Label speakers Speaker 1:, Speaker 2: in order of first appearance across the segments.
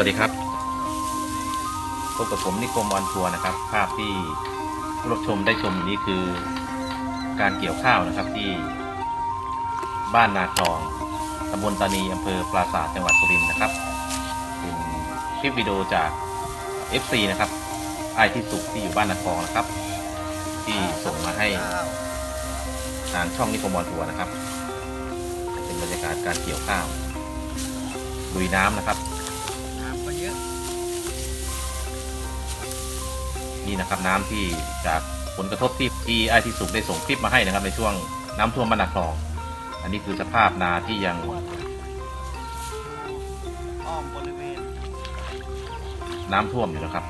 Speaker 1: วัสดีครับพบกับผมนิคมออนทัวร์นะครับ ภาพที่ผู้รับชมได้ชมนี้คือการเกี่ยวข้าวนะครับที่บ้านนาคลองตำบลตานีอำเภอปราสาทจังหวัดสุรินทร์นะครับเป็นคลิปวิดีโอจาก FC นะครับไอที่สุขที่อยู่บ้านนาคลองนะครับ ที่ส่งมาให้ทางช่องนิคมออนทัวร์นะครับ เป็นบรรยากาศการเกี่ยวข้าวลุยน้ำนะครับ
Speaker 2: นี่
Speaker 1: นะครับน้ำที่จากผลกระทบที่ที่ไอที่สุขได้ส่งคลิปมาให้นะครับ ในช่วงน้ำท่วมบ้านนาคลอง อันนี้คือสภาพนาที่ยัง
Speaker 2: อ้อมบริเวณ
Speaker 1: น้ำท่วมอยู่นะครับ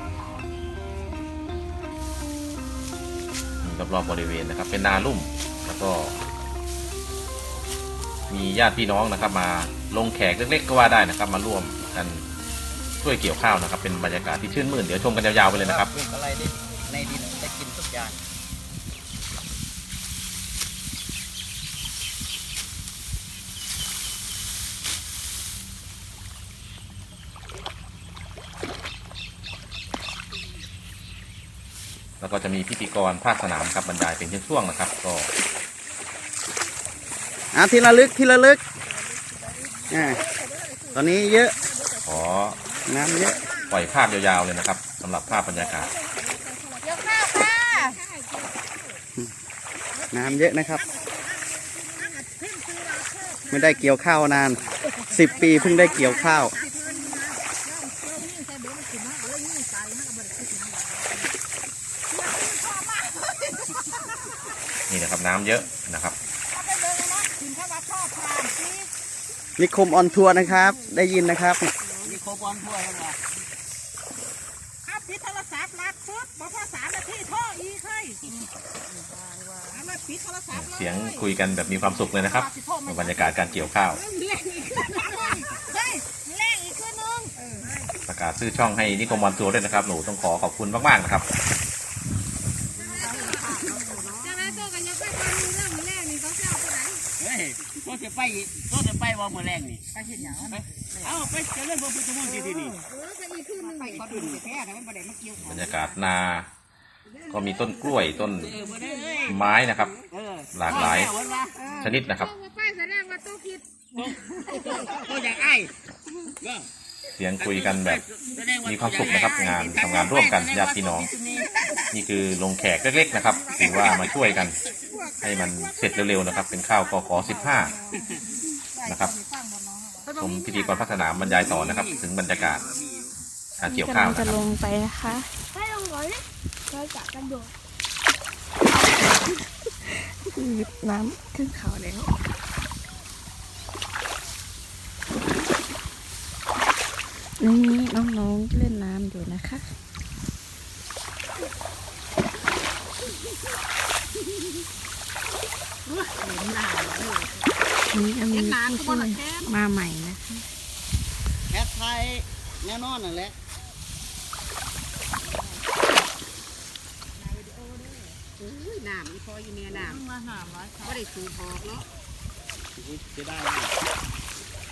Speaker 1: นี่รอบๆบริเวณนะครับ เป็นนาลุ่มแล้วก็ มีญาติพี่น้องนะครับ มาลงแขกเล็กๆก็ว่าได้นะครับ มาร่วมกัน ช่วยเกี่ยวข้าวนะครับ เป็นบรรยากาศที่ชื่นมื่นเดี๋ยวชมกันยาวๆไปเลยนะครับ
Speaker 2: ปลูกอะไรได้ในดินได้กินทุกอย่าง
Speaker 1: แล้วก็จะมีพิธีกรภาคสนามครับบรรยายเป็นช่วงๆนะครับ ก็
Speaker 2: อะทีละลึกทีละลึกอ่าตอนนี้เยอะ
Speaker 1: ขอ
Speaker 2: น้ำเยอะ
Speaker 1: ปล่อยภาพยาวๆเลยนะครับสำหรับภาพบรรยากาศ
Speaker 3: เดี๋ยวข้าวค่ะ
Speaker 2: น้ำเยอะนะครับ ไม่ได้เกี่ยวข้าวนานสิบปีเพิ่งได้เกี่ยวข้าว
Speaker 1: นี่นะครับน้ำเยอะนะครับ
Speaker 3: เอาไปเบิ่งนะกินข้าวว่าชอบทานสิ
Speaker 2: นิคมออนทัวร์นะครับ ได้ยินนะครับ นิคมออนทัวร์ครับ
Speaker 3: ข้าวปิดโทรศัพท์รับปุ๊บบอกว่าสามนาทีโทรอีกเฮ้ยเอามาปิดโทรศัพท์ล
Speaker 1: เสียงคุยกันแบบมีความสุขเลยนะครับในบรรยากาศการเกี่ยวข้าว
Speaker 3: เร่งอีกขึ้นนึงเฮ้ยเร่งอีกขึ้นนึง
Speaker 1: ประกาศชื่อช่องให้นิคมวันทัวร์ด้วยนะครับหนูต้องขอขอบคุณมากๆนะครับ
Speaker 3: จะมาโตกันยังไปตอนนี้เรื่องแรกนี่เขาจะเอาไปไหน
Speaker 4: เฮ้ยก็จะไปก็จะไปว่ามือแรงนี่
Speaker 3: ไปเห็นอย่างนั้น
Speaker 4: เอาไปเจริญพระพุทธมนต์ที่ที่นี่
Speaker 3: เออไปอีกขึ้นนึงไปขอดูแท้แต่มันประเด็นมาเกี่ยว
Speaker 1: บรรยากาศนา ก็มีต้นกล้วยต้น
Speaker 4: เออบ่ได้เอ้ย
Speaker 1: ไม้นะครับ
Speaker 4: เออ
Speaker 1: หลากหลาย
Speaker 4: เอวันละ
Speaker 1: ชนิดนะครับ
Speaker 3: ไปแสดงว่าโตคิด
Speaker 4: ก็อยากไอ้ก็
Speaker 1: เสียงคุยกันแบบ
Speaker 4: แสดง
Speaker 1: มีความสุขนะครับ งานทำงานร่วมกันญาติพี่น้อง นี่คือลงแขกเล็กๆนะครับถือว่ามาช่วยกัน ให้มันเสร็จเร็วๆนะครับ เป็นข้าวกขอ15นะครับ ชมพิธีกรพัฒนามบรรยายต่อนะครับ ถึงบรรยากาศการเกี่ยวข้าว
Speaker 5: กำลัง
Speaker 1: นะ
Speaker 5: จะ
Speaker 1: ครับ
Speaker 5: ลงไปนะคะ
Speaker 3: ให้ลงก่อนเลยเราจะกระโดด
Speaker 5: คือน้ำขึ้นเขาแล้วนี่น้องๆเล่นน้ำอยู่นะคะนี่ก็มีผู้ช่วยมาใหม่ นะคะ
Speaker 2: แอดไทยแน่นอนนั่นแหละ
Speaker 3: น้ำมันพออยู่เนี่ยน้ำมาหามร้อยก็ได้สูบออกเนาะ
Speaker 2: จะได้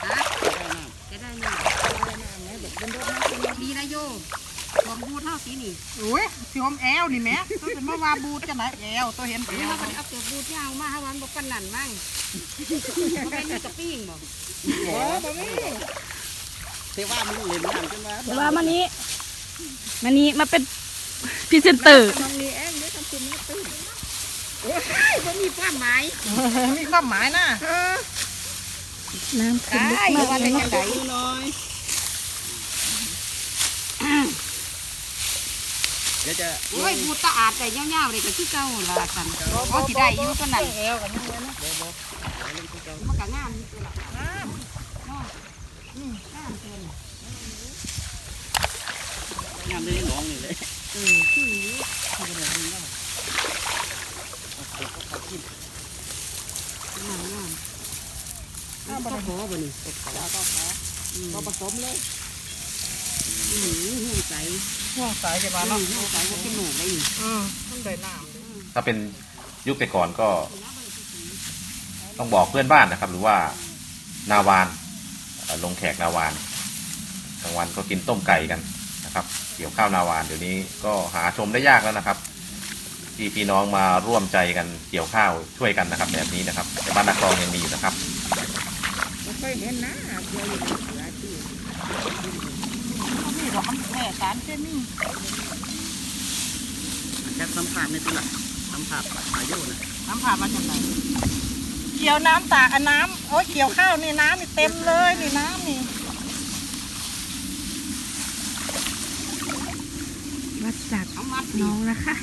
Speaker 3: ฮะ
Speaker 2: จะได้น้
Speaker 3: จะได้น้ำได้น้ำเนี่ยเด็กเป็นรถน้ำเป็นดีนะโยรวมบูเท่าสีนี่
Speaker 6: โอ้ยสิหอมแอลนี่แหม่ตัวเป็นมาว่าบูดจังไหนแอลตัวเห็นแอ
Speaker 3: นี่
Speaker 6: ล
Speaker 3: เขาก็ได้เอาเกือบบูยาวมาให้วันบอกกันนั่นมั่งเขาเป็นนี่กับปิ้งบอก
Speaker 6: โอ้บ่มีำ
Speaker 2: เทว่ามันเล่นน้ำจังว่า
Speaker 5: เดี๋ยวว่ามานี้มานี้มาเป็นพรีเซนเตอร์
Speaker 3: น้องนี่เองเดี๋ยวทำคุณนี่ปิ้งโอ้ยมันมีความหมาย
Speaker 6: มีความหมายนะ
Speaker 5: น้ำขึ้นลึก
Speaker 3: ได้
Speaker 5: มาก
Speaker 3: ว่า
Speaker 5: เล
Speaker 3: เป็
Speaker 5: ย
Speaker 3: น
Speaker 5: นะ
Speaker 3: ยังไง
Speaker 2: น้อยเดี๋ยวจะ
Speaker 3: โอ้ยบูตาอาดแต่ยาวๆเลยก็คือเก่าละกันเขาสิได้อยู่กันนั่น
Speaker 6: แอลกันนี่นะ
Speaker 3: มันก็งามนี่ตัวละงามเนาะอืม งามเกิน
Speaker 2: งานเลยน้องนี่เลย
Speaker 3: เออคือนี้งามงามงามก็ขอบ่นี่ตกขอก็ขอก็ผสมเลยอืมหูใส
Speaker 6: ห่วงสายจะมา
Speaker 3: อื
Speaker 6: เนาะ
Speaker 3: มหูใสก็เป็นหนูได้นี่
Speaker 6: อืมต้องได้น้ำ
Speaker 1: ถ้าเป็นยุคแต่ก่อนก็ ต้องบอกเพื่อนบ้านนะครับ หรือว่านาวาน ลงแขกนาวานกลางวันก็กินต้มไก่กันนะครับ เกี่ยวข้าวนาวานเดี๋ยวนี้ก็หาชมได้ยากแล้วนะครับที่พี่น้องมาร่วมใจกันเกี่ยวข้าวช่วยกันนะครับ แบบนี้นะครับแต่บ้านนาคลองยังมีอยู่นะครับ
Speaker 3: ไม่เคยเห็นนะเกี่ยวอยู่หลายที่
Speaker 6: นี่ดอกมันแม่สารเคมี
Speaker 2: แค่สัมผัสในตัวละสัมผัสอายุนะ
Speaker 6: น้ำผ่ามาจากไหน เกี่ยวน้ำตากอันน้ำโอ้ยเกี่ยวข้าวนี่น้ำนี่เต็มเลยนี่น้ำนี่
Speaker 5: วัดจาก
Speaker 3: เอามัด
Speaker 5: น้องนะคะ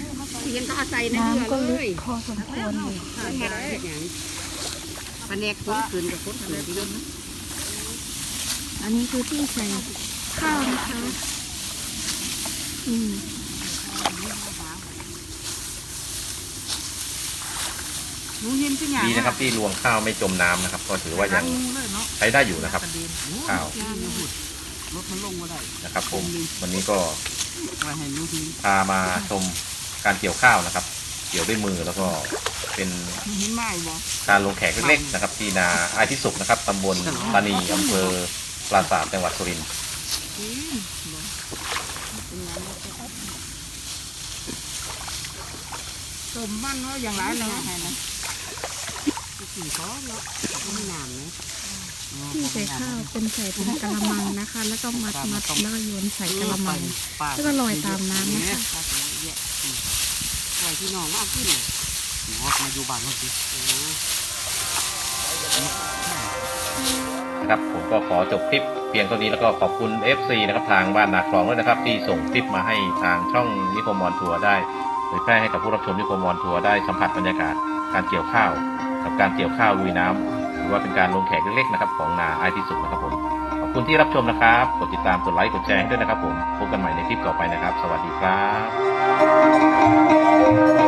Speaker 3: เห็นก็เอาใส่ในเรือ
Speaker 5: น้ำก็
Speaker 3: เล
Speaker 5: ลึ
Speaker 3: ย
Speaker 5: กพอสมควรอยู่
Speaker 3: ใช่ไหมอย่างแผนกคนขืนกับคนขืนที่นั่นนะ
Speaker 5: อันนี้คือที่ใส่ข้าวนะคะอืม
Speaker 6: หนูเห็นที่ไหน
Speaker 1: ดีนะครับที่รวงข้าวไม่จมน้ำนะครับ ก็ถือว่ายัง
Speaker 6: เลยเนาะ
Speaker 1: ใช้ได้อยู่นะครับข้าว
Speaker 6: รถมันลงมาได้
Speaker 1: นะครับผมวันนี้ก็
Speaker 6: ไว้ให้หนูที
Speaker 1: พามาชมการเกี่ยวข้าวนะครับ เกี่ยวด้วยมือแล้วก็เป็น
Speaker 6: เห็นไหมบ่
Speaker 1: การลงแขกเล็กๆนะครับ ที่นาอายที่สุกนะครับตำบลตานีอำเภอปราสาทจังหวัดสุรินทร์
Speaker 6: สมบ้านเนาะอย่างไรเลยให้นะ
Speaker 3: ขี่เขาเนาะเขาไม่นานนะ
Speaker 5: ที่ใส่ข้าวเป็นใส่เป็นกะละมังนะคะ แล้วก็มัดมัดแล้วก็โยนใส่กะละมังแล้วก็ลอยตามน้ำนะคะ
Speaker 3: ปล่อยพี่น้องเอาขึ้น
Speaker 6: มาอยู่บ้านเราสิ
Speaker 1: นะครับผมก็ขอจบคลิปเพียงเท่านี้แล้วก็ขอบคุณ FC นะครับทางบ้านนาคลองด้วยนะครับ ที่ส่งคลิปมาให้ทางช่องนิโคมอนทัวร์ได้เผยแพร่ให้กับผู้รับชมนิโคมอนทัวร์ได้สัมผัสบรรยากาศการเกี่ยวข้าว กับการเกี่ยวข้าวลุยน้ำ หรือว่าเป็นการลงแขกเล็กๆนะครับ ของนาไอที่สุดนะครับผมขอบคุณที่รับชมนะครับ กดติดตามกดไลค์กดแชร์ให้ด้วยนะครับผมพบกันใหม่ในคลิปต่อไปนะครับ สวัสดีครับ